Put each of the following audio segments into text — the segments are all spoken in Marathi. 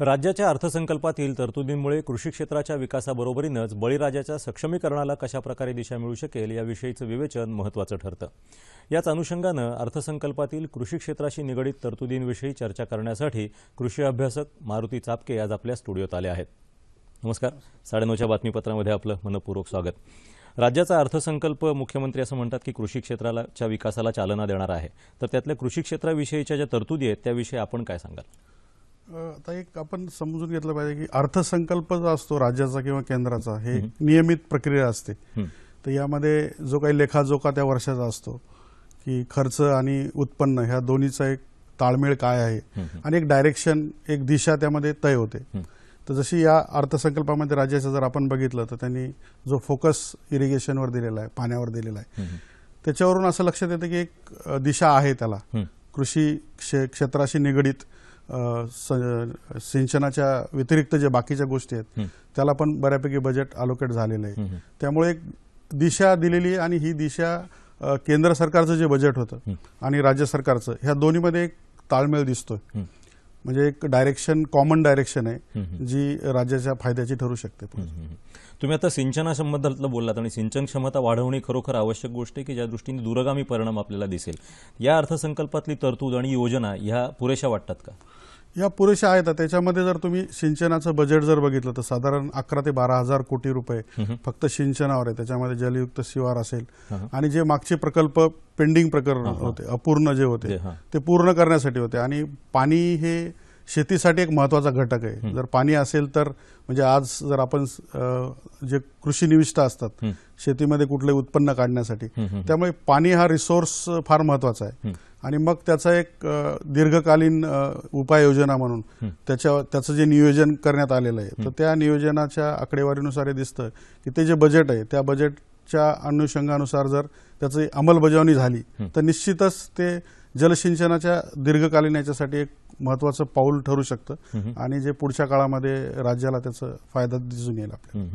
राज्याच्या अर्थसंकल्पातील तरतुदींमुळे कृषी क्षेत्राच्या विकासाबरोबरीनच बळीराजाच्या सक्षमीकरणाला कशा प्रकारे दिशा मिळू शकेल याविषयीचं विवेचन महत्त्वाचं ठरतं. याच अनुषंगानं अर्थसंकल्पातील कृषी क्षेत्राशी निगडीत तरतुदींविषयी चर्चा करण्यासाठी कृषी अभ्यासक मारुती चापके आज आपल्या स्टुडिओत आले आहेत. नमस्कार. साडेनऊच्या बातमीपत्रामध्ये आपलं मनपूर्वक स्वागत. राज्याचा अर्थसंकल्प मुख्यमंत्री असं म्हणतात की कृषी क्षेत्राच्या विकासाला चालना देणार आहे. तर त्यातल्या कृषी क्षेत्राविषयीच्या ज्या तरतुदी आहेत त्याविषयी आपण काय सांगाल? आता एक आपण समजून घेतलं पाहिजे की अर्थसंकल्प जो असतो राज्याचा किंवा केंद्राचा हे नियमित प्रक्रिया असते. तर यामध्ये जो काही लेखाजोखा त्या वर्षाचा असतो की खर्च आणि उत्पन्न ह्या दोन्हीचा एक ताळमेळ काय आहे? आणि एक डायरेक्शन एक दिशा त्यामध्ये तय होते. तर जशी या अर्थसंकल्पामध्ये राज्याचं जर आपण बघितलं तर त्यांनी जो फोकस इरिगेशनवर दिलेला आहे पाण्यावर दिलेला आहे त्याच्यावरून असं लक्षात येतं की एक दिशा आहे त्याला. कृषी क्षे क्षेत्राशी निगडीत सिंचनाच्या व्यतिरिक्त जे बाकीच्या गोष्टी आहेत. त्याला पण बऱ्यापैकी बजेट अलोकेट झालेलं आहे. त्यामुळे एक दिशा दिलेली आणि ही दिशा केंद्र सरकारचं जे बजेट होतं. आणि राज्य सरकारचं ह्या दोन्हीमध्ये एक ताळमेळ दिसतोय. म्हणजे एक डायरेक्शन कॉमन डायरेक्शन आहे. जी राज्याच्या फायद्याची ठरू शकते. तुम्ही आता सिंचनासंबंधातलं बोललात आणि सिंचन क्षमता वाढवणे खरोखर आवश्यक गोष्ट आहे की ज्या दृष्टीने दूरगामी परिणाम आपल्याला दिसेल या अर्थसंकल्पातली तरतूद आणि योजना ह्या पुरेशा वाटतात का या पुरेशा आहेत त्याच्यामध्ये जर तुम्ही सिंचनाचं बजेट जर बघितलं तर साधारण अकरा ते बारा हजार कोटी रुपये फक्त सिंचनावर आहे त्याच्यामध्ये जलयुक्त शिवार असेल. आणि जे मागचे प्रकल्प पेंडिंग प्रकरण होते अपूर्ण जे होते. ते पूर्ण करण्यासाठी होते आणि पाणी हे शेतीसाठी एक महत्त्वाचा घटक आहे जर पाणी असेल तर म्हणजे आज जर आपण जे कृषी निविष्ठा असतात. शेतीमध्ये कुठले उत्पन्न काढण्यासाठी. त्यामुळे पाणी हा रिसोर्स फार महत्त्वाचा आहे. आणि मग त्याचा एक दीर्घकालीन उपाययोजना म्हणून त्याच्या त्याचं जे नियोजन करण्यात आलेलं आहे तर त्या नियोजनाच्या आकडेवारीनुसार हे दिसतं की ते जे बजेट आहे त्या बजेटच्या अनुषंगानुसार जर त्याची अंमलबजावणी झाली तर निश्चितच ते जलसिंचनाच्या दीर्घकालीन याच्यासाठी एक महत्वाचं पाऊल ठरू शकतं आणि जे पुढच्या काळामध्ये राज्याला त्याचा फायदा दिसून येईल आपल्याला.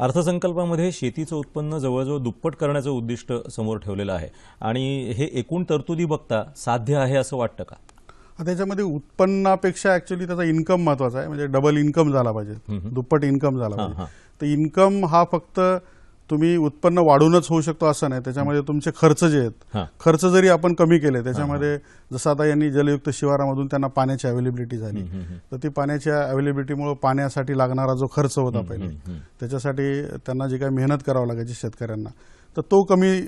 अर्थसंकल्पामध्ये शेतीचं उत्पन्न जवळजवळ दुप्पट करण्याचं उद्दिष्ट समोर ठेवलेलं आहे. आणि हे एकूण तरतुदी बघता साध्य आहे असं वाटतं का? त्याच्यामध्ये उत्पन्नापेक्षा ऍक्च्युली त्याचा इन्कम महत्त्वाचा आहे. म्हणजे डबल इन्कम झाला पाहिजे. दुप्पट इन्कम झाला पाहिजे. तर इन्कम हा फक्त तुम्ही उत्पन्न वाढूनच होऊ शकतो असं नाही. त्याच्यामध्ये तुमचे खर्च जे आहेत खर्च जरी आपण कमी केले त्याच्यामध्ये जसं आता यांनी जलयुक्त शिवारामधून त्यांना पाण्याची अवेलेबिलिटी झाली. तर ती पाण्याच्या अवेलेबिलिटीमुळे पाण्यासाठी लागणारा जो खर्च होता पहिले त्याच्यासाठी त्यांना जी काही मेहनत करावं लागायची शेतकऱ्यांना. तर तो कमी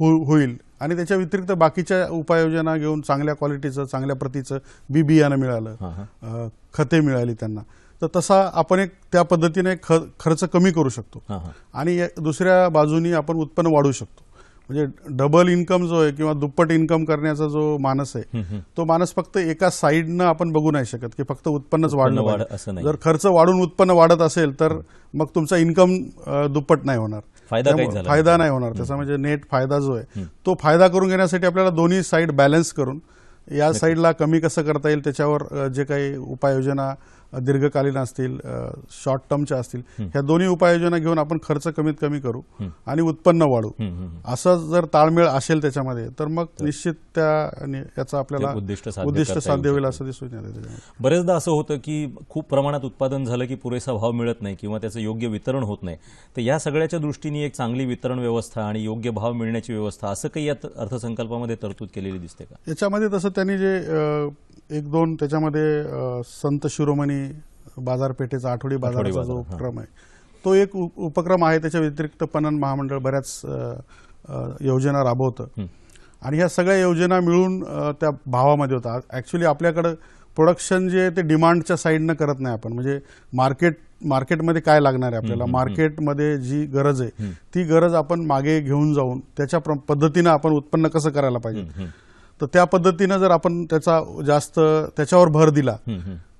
हो- होईल. आणि त्याच्या व्यतिरिक्त बाकीच्या उपाययोजना घेऊन चांगल्या क्वालिटीचं चांगल्या प्रतीचं बी बियाणं मिळालं. खते मिळाली त्यांना. तर तसा आपण एक त्या पद्धतीने खर्च कमी करू शकतो. आणि दुसऱ्या बाजूनी आपण उत्पन्न वाढवू शकतो. म्हणजे डबल इन्कम जो आहे किंवा दुप्पट इन्कम करण्याचा जो मानस आहे तो मानस फक्त एका साईडनं आपण बघू नाही शकत की फक्त उत्पन्नच वाढणं जर खर्च वाढून उत्पन्न वाढत असेल तर मग तुमचा इन्कम दुप्पट नाही होणार. फायदा फायदा नाही. होणार. त्याचा म्हणजे नेट फायदा जो आहे तो फायदा करून घेण्यासाठी आपल्याला दोन्ही साईड बॅलन्स करून या साईडला कमी कसं करता येईल त्याच्यावर जे काही उपाययोजना दीर्घकालीन असतील शॉर्ट टर्मच्या असतील ह्या दोन्ही उपाययोजना घेऊन आपण खर्च कमीत कमी करू आणि उत्पन्न वाढू. असं जर ताळमेळ असेल त्याच्यामध्ये तर मग निश्चित त्या याचा आपल्याला उद्दिष्ट साध्य होईल असं दिसून. बरेचदा असं होतं की खूप प्रमाणात उत्पादन झालं की पुरेसा भाव मिळत नाही किंवा त्याचं योग्य वितरण होत नाही. तर या सगळ्याच्या दृष्टीने एक चांगली वितरण व्यवस्था आणि योग्य भाव मिळण्याची व्यवस्था असं काही या अर्थसंकल्पामध्ये तरतूद केलेली दिसते का? याच्यामध्ये तसं त्यांनी जे एक दोन त्याच्यामध्ये संत शिरोमणी बाजारपेठेचा आठवडी बाजाराचा बाजार, जो. उपक्रम आहे तो एक उपक्रम आहे. त्याच्या व्यतिरिक्त पणन महामंडळ बऱ्याच योजना राबवतं. आणि ह्या सगळ्या योजना मिळून त्या भावामध्ये होता. ऍक्च्युली आपल्याकडं प्रोडक्शन जे आहे ते डिमांडच्या साईडनं करत नाही आपण. म्हणजे मार्केट मार्केटमध्ये काय लागणार आहे आपल्याला? मार्केटमध्ये जी गरज आहे ती गरज आपण मागे घेऊन जाऊन त्याच्या पद्धतीनं आपण उत्पन्न कसं करायला पाहिजे? तर त्या पद्धतीनं जर आपण त्याचा जास्त त्याच्यावर भर दिला.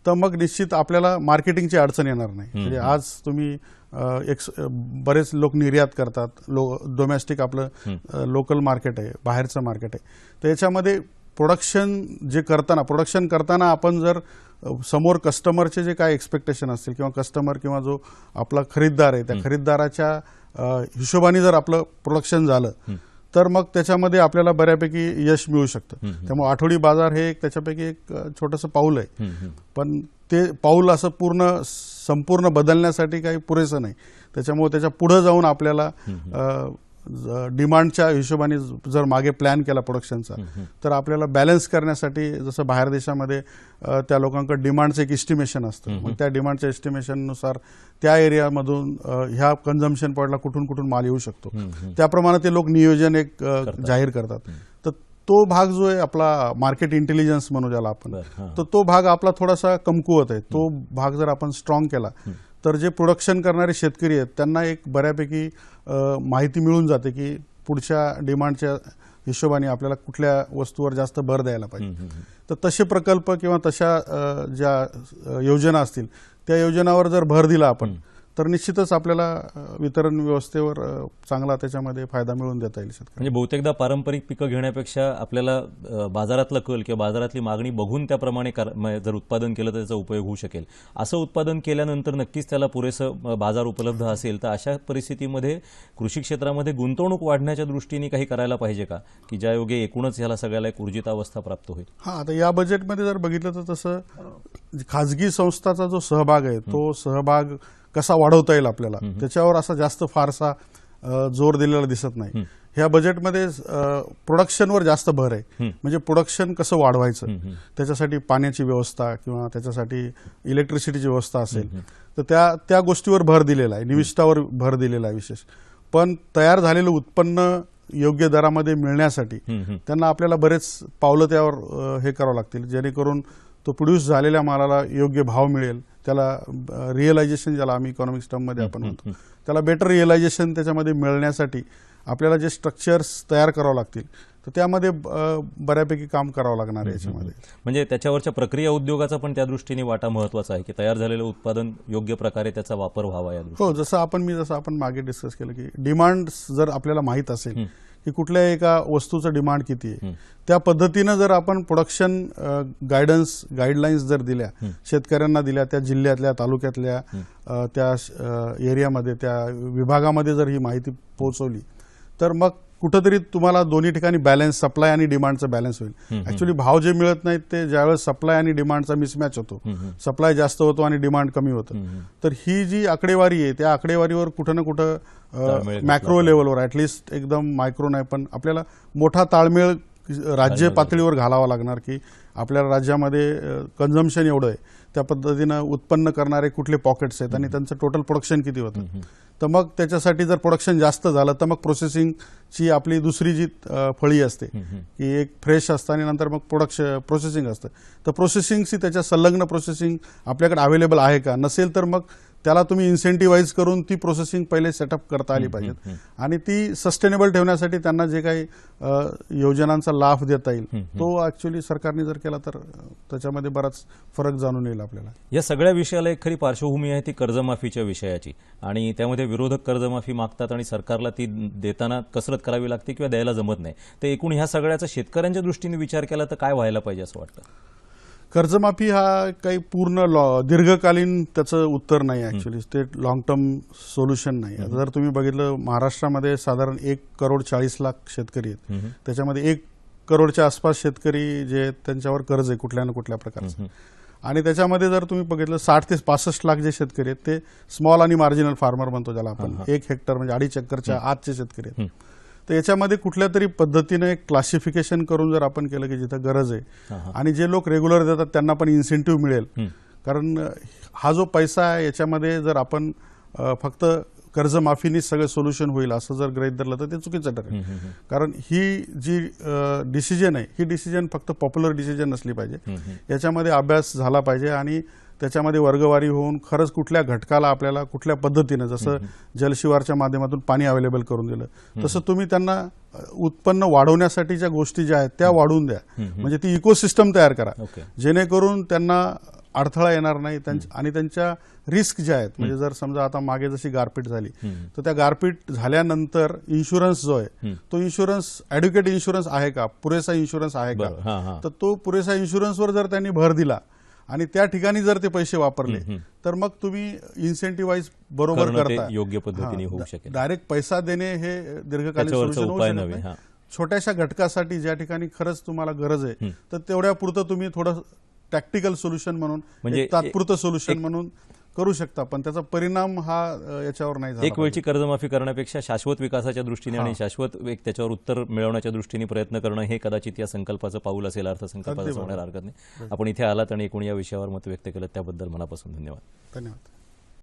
तर मग निश्चित आपल्याला मार्केटिंगची अडचण येणार नाही. म्हणजे आज तुम्ही एक बरेच लोक निर्यात करतात. लो डोमेस्टिक आपलं लोकल मार्केट आहे बाहेरचं मार्केट आहे. तर याच्यामध्ये प्रोडक्शन जे करताना प्रोडक्शन करताना आपण जर समोर कस्टमरचे जे काय एक्सपेक्टेशन असतील किंवा कस्टमर किंवा जो आपला खरीददार आहे त्या खरीददाराच्या हिशोबाने जर आपलं प्रोडक्शन झालं तर मग त्याच्यामध्ये आपल्याला बऱ्यापैकी यश मिळू शकतं. त्यामुळे आठवडी बाजार हे एक त्याच्यापैकी एक छोटंसं पाऊल आहे. पण ते पाऊल असं पूर्ण संपूर्ण बदलण्यासाठी काही पुरेसं नाही. त्याच्यामुळे त्याच्या पुढे जाऊन आपल्याला डिमांडच्या हिशोबाने जर मागे प्लॅन केला प्रोडक्शनचा तर आपल्याला बॅलन्स करण्यासाठी जसं बाहेर देशामध्ये त्या लोकांकडे डिमांडचं एक इस्टिमेशन असतं. मग त्या डिमांडच्या इस्टिमेशननुसार त्या एरियामधून ह्या कन्झम्शन पॉईंटला कुठून कुठून माल येऊ शकतो. त्याप्रमाणे ते लोक नियोजन एक जाहीर करतात. तर तो भाग जो आहे आपला मार्केट इंटेलिजन्स म्हणू ज्याला आपण. तर तो भाग आपला थोडासा कमकुवत आहे. तो भाग जर आपण स्ट्रॉंग केला तर जे प्रोडक्शन करणारे शेतकरी आहेत त्यांना एक बऱ्यापैकी माहिती मिळून जाते की पुढच्या डिमांडच्या हिशोबाने आपल्याला कुठल्या वस्तूवर जास्त भर द्यायला पाहिजे. तर तसे प्रकल्प किंवा तशा ज्या योजना असतील त्या योजनावर जर भर दिला आपण तर निश्चितच आपल्याला वितरण व्यवस्थेवर चांगला त्याच्यामध्ये फायदा मिळून देता येईल. म्हणजे बहुतेकदा पारंपरिक पिकं घेण्यापेक्षा आपल्याला बाजारातला कल किंवा बाजारातली मागणी बघून त्याप्रमाणे जर उत्पादन केलं तर त्याचा उपयोग होऊ शकेल. असं उत्पादन केल्यानंतर नक्कीच त्याला पुरेसं बाजार उपलब्ध असेल तर अशा परिस्थितीमध्ये कृषी क्षेत्रामध्ये गुंतवणूक वाढण्याच्या दृष्टीने काही करायला पाहिजे का? की ज्यायोगे एकूणच ह्याला सगळ्याला एक ऊर्जितावस्था प्राप्त होईल? हा आता या बजेटमध्ये जर बघितलं तर तसं खाजगी संस्थाचा जो सहभाग आहे तो सहभाग कसा वाढवता येईल आपल्याला. त्याच्यावर असा जास्त फारसा जोर दिलेला दिसत नाही. ह्या बजेटमध्ये प्रोडक्शनवर जास्त भर आहे. म्हणजे प्रोडक्शन कसं वाढवायचं? त्याच्यासाठी पाण्याची व्यवस्था किंवा त्याच्यासाठी इलेक्ट्रिसिटीची व्यवस्था असेल. तर त्या त्या गोष्टीवर भर दिलेला आहे. निविष्ठावर भर दिलेला आहे विशेष. पण तयार झालेलं उत्पन्न योग्य दरामध्ये मिळण्यासाठी त्यांना आपल्याला बरेच पावलं त्यावर हे करावं लागतील. जेणेकरून तो प्रोड्यूस झालेल्या मालाला योग्य भाव मिळेल. त्याला रिअलायझेशन ज्याला आम्ही इकॉनॉमिक्स टर्ममध्ये आपण म्हणतो त्याला बेटर रिअलायझेशन त्याच्यामध्ये मिळण्यासाठी आपल्याला जे स्ट्रक्चर्स तयार करावं लागतील तर त्यामध्ये बऱ्यापैकी काम करावं लागणार आहे याच्यामध्ये. म्हणजे त्याच्यावरच्या प्रक्रिया उद्योगाचा पण त्या दृष्टीने वाटा महत्त्वाचा आहे की तयार झालेलं उत्पादन योग्य प्रकारे त्याचा वापर व्हावा या हो जसं आपण मी जसं आपण मागे डिस्कस केलं की डिमांड जर आपल्याला माहीत असेल की कुठल्या एका वस्तूचं डिमांड किती आहे. त्या पद्धतीनं जर आपण प्रोडक्शन गायडन्स गाईडलाईन्स जर दिल्या शेतकऱ्यांना दिल्या त्या जिल्ह्यातल्या तालुक्यातल्या त्या एरियामध्ये त्या विभागामध्ये जर ही माहिती पोहोचवली तर मग कुठंतरी तुम्हाला दोन्ही ठिकाणी बॅलन्स सप्लाय आणि डिमांडचा बॅलन्स होईल. ऍक्च्युली भाव जे मिळत नाहीत ते ज्यावेळेस सप्लाय आणि डिमांडचा मिसमॅच होतो सप्लाय जास्त होतो आणि डिमांड कमी होतं. तर ही जी आकडेवारी आहे त्या आकडेवारीवर कुठं ना कुठं मॅक्रो लेवलवर ऍटलिस्ट एकदम मायक्रो नाही पण आपल्याला मोठा ताळमेळ राज्य पातळीवर घालावा लागणार की आपल्या राज्यामध्ये कन्झम्शन एवढं आहे त्या पद्धतीनं उत्पन्न करणारे कुठले पॉकेट्स आहेत आणि त्यांचं टोटल प्रोडक्शन किती होतं. तर मग त्याच्यासाठी जर प्रोडक्शन जास्त झालं तर मग प्रोसेसिंगची आपली दुसरी जी फळी असते की एक फ्रेश असतं आणि नंतर मग प्रोडक्शन प्रोसेसिंग असतं. तर प्रोसेसिंगची त्याच्या संलग्न प्रोसेसिंग आपल्याकडे अवेलेबल आहे का? नसेल तर मग त्याला तुम्ही इन्सेंटिव्हाइज करून ती प्रोसेसिंग पहिले सेटअप करता आली पाहिजेत. आणि ती सस्टेनेबल ठेवण्यासाठी त्यांना जे काही योजनांचा लाभ देता येईल तो ऍक्च्युली सरकारने जर केला तर त्याच्यामध्ये बराच फरक जाणून येईल आपल्याला. या सगळ्या विषयाला एक खरी पार्श्वभूमी आहे ती कर्जमाफीच्या विषयाची. आणि त्यामध्ये विरोधक कर्जमाफी मागतात आणि सरकारला ती देताना कसरत करावी लागते किंवा द्यायला जमत नाही. तर एकूण ह्या सगळ्याचा शेतकऱ्यांच्या दृष्टीने विचार केला तर काय व्हायला पाहिजे असं वाटतं? कर्जमाफी हा काही पूर्ण लॉ दीर्घकालीन त्याचं उत्तर नाही ऍक्च्युली ते लॉंग टर्म सोल्युशन नाही. आता जर तुम्ही बघितलं महाराष्ट्रामध्ये साधारण एक करोड चाळीस लाख शेतकरी आहेत. त्याच्यामध्ये एक करोडच्या आसपास शेतकरी जे आहेत त्यांच्यावर कर्ज आहे कुठल्या ना कुठल्या प्रकारचं. आणि त्याच्यामध्ये जर तुम्ही बघितलं साठ ते पासष्ट लाख जे शेतकरी आहेत ते स्मॉल आणि मार्जिनल फार्मर म्हणतो ज्याला आपण. एक हेक्टर म्हणजे अडीच एकरच्या आतचे शेतकरी आहेत. तर याच्यामध्ये कुठल्या तरी पद्धतीने एक क्लासिफिकेशन करून जर आपण केलं की जिथं गरज आहे आणि जे लोक रेग्युलर देतात त्यांना पण इन्सेंटिव्ह मिळेल. कारण हा जो पैसा आहे याच्यामध्ये जर आपण फक्त कर्जमाफीनीच सगळं सोल्युशन होईल असं जर गृहीत धरलं तर ते चुकीचं ठरेल. कारण ही जी डिसिजन आहे ही डिसिजन फक्त पॉप्युलर डिसिजन नसली पाहिजे. याच्यामध्ये अभ्यास झाला पाहिजे आणि त्याच्यामध्ये वर्गवारी होऊन खरंच कुठल्या घटकाला आपल्याला कुठल्या पद्धतीनं जसं जलशिवारच्या माध्यमातून पाणी अवेलेबल करून दिलं तसं तुम्ही त्यांना उत्पन्न वाढवण्यासाठीच्या गोष्टी ज्या आहेत त्या वाढवून द्या. म्हणजे ती इकोसिस्टम तयार करा. जेणेकरून त्यांना अडथळा येणार नाही आणि त्यांच्या रिस्क ज्या आहेत म्हणजे जर समजा आता मागे जशी गारपीट झाली तर त्या गारपीट झाल्यानंतर इन्शुरन्स जो आहे तो इन्शुरन्स ॲड्युकेट इन्शुरन्स आहे का? पुरेसा इन्शुरन्स आहे का? तर तो पुरेसा इन्शुरन्सवर जर त्यांनी भर दिला आणि त्या ठिकाणी जर ते पैसे वापरले तर मग तुम्ही इन्सेंटिव्हाइज बरोबर करता. योग्य पद्धतीने होऊ शकेल. डायरेक्ट पैसा देणे हे दीर्घकालीन. छोट्याशा घटकासाठी ज्या ठिकाणी खरंच तुम्हाला गरज आहे तर तेवढ्या पुरतं तुम्ही थोडं टॅक्टिकल सोल्युशन म्हणून म्हणजे तात्पुरतं सोल्युशन म्हणून करू शकता पण त्याचा परिणाम हा याच्यावर नाही एक वेळची कर्जमाफी करण्यापेक्षा शाश्वत विकासाच्या दृष्टीने आणि शाश्वत एक त्याच्यावर उत्तर मिळवण्याच्या दृष्टीने प्रयत्न करणं हे कदाचित या संकल्पाचं पाऊल असेल अर्थसंकल्पाचं म्हणायला हरकत नाही. आपण इथे आलात आणि एकूण या विषयावर मत व्यक्त केलं त्याबद्दल मनापासून धन्यवाद. धन्यवाद.